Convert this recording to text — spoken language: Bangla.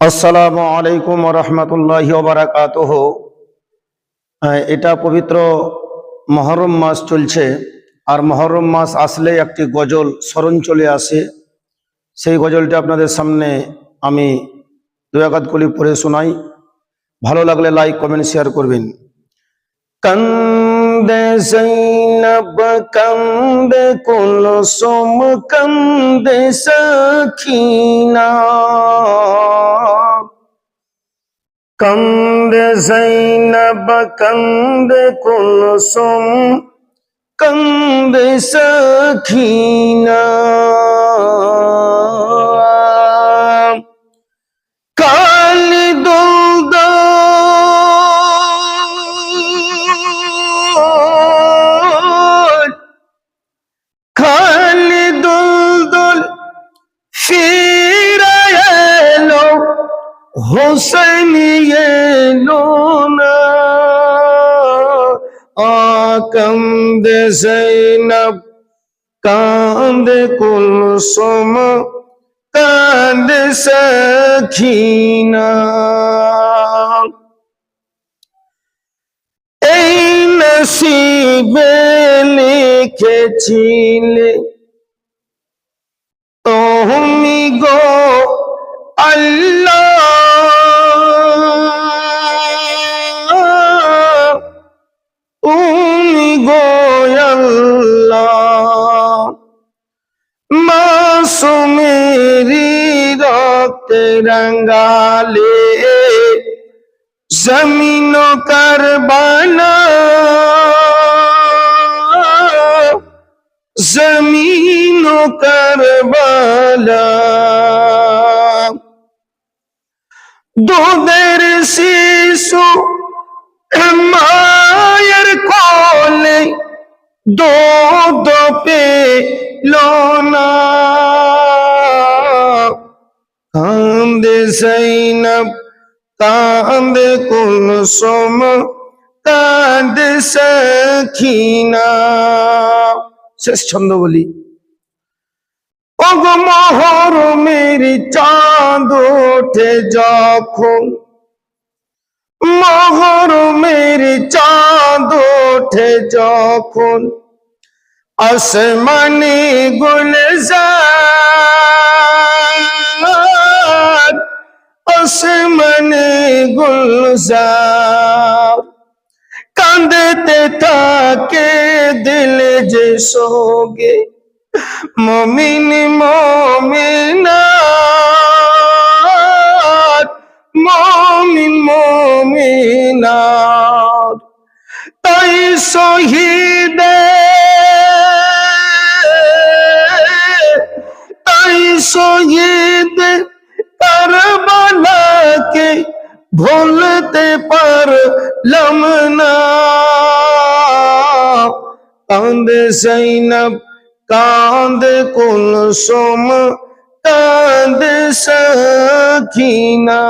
আসসালামু আলাইকুম রহমতুল্লাহ বারাকাতহ। এটা পবিত্র মহরম মাস চলছে। আর মহরম মাস আসলে একটি গজল স্মরণ চলে আসে। সেই গজলটি আপনাদের সামনে আমি দু একাত কলি পড়ে শোনাই। ভালো লাগলে লাইক, কমেন্ট, শেয়ার করবেন। কন্দে জৈনব কন্দে কুলসুম কন্দে সখিনা কন্দে জৈনব কন্দে কুলসুম কন্দে সখিনা কালি হোসেন এলো না। আকান্দে জৈনব কান্দে কুলসুম কান্দে সখিনা। এই নসিবে লিখেছিলে তুমি গো আল্লাহ। মাসুমেরি রক্তে রঙ্গালে জমিন করবানা জমিন করবালা দুধের শিশু মায়ের কোলে দুধ পেল না। কান্দে জৈনব, কান্দে কুলসুম, কান্দে সখিনা। শেষ ছন্দ বলি। ওগো মোহর মেরি চাঁদ ওঠে যখন। মোহর মেরি চাঁদ ওঠে যখন। আসমানি গুলজার আসমানি গুলজার কান্দতে থাকে দিল যে সোগে মমিন মমিনাত মমিন মমিনাত তাই শহীদে ভুলতে পারলাম না। কান্দে জৈনব কান্দে কুলসুম কান্দে সখিনা